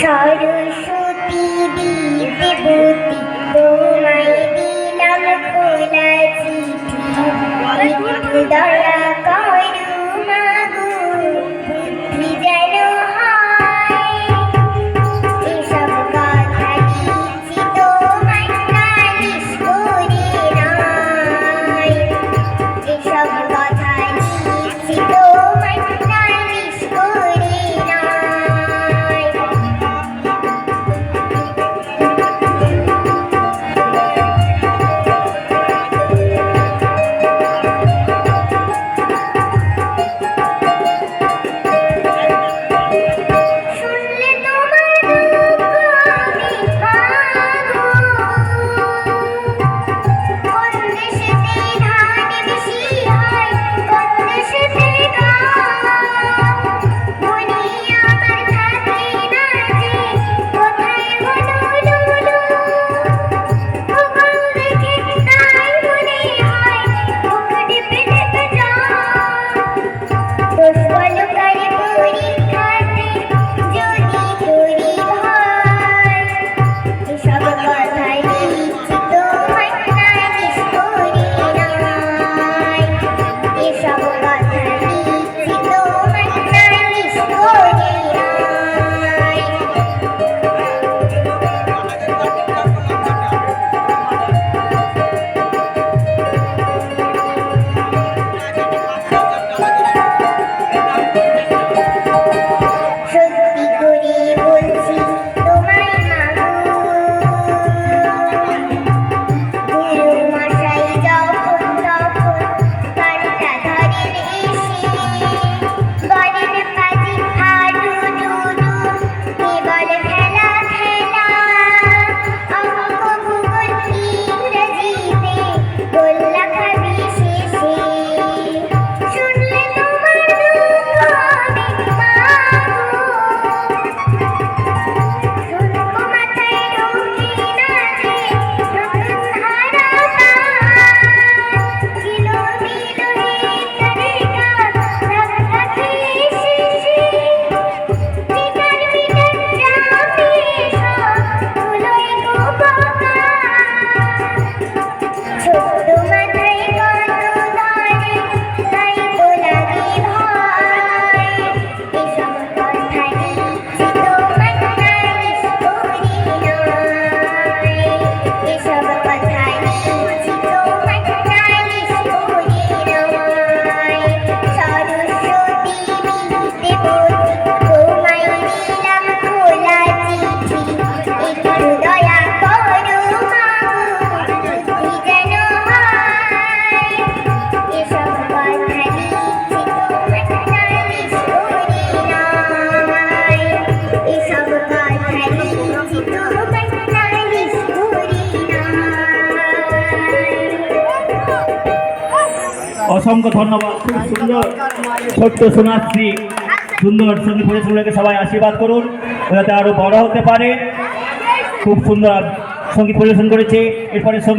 সরস্বতী বিদ্যুতি তোমায় দিলাম খোলা চিঠি। দয়া wonderful garden for অসংখ্য ধন্যবাদ। খুব সুন্দর ছোট্ট সোনাশ্রী সুন্দর সঙ্গী পরিচালককে সবাই আশীর্বাদ করুন যাতে আরও বড় হতে পারে। খুব সুন্দর সংগীত পরিবেশন করেছে। এরপরে সংগীত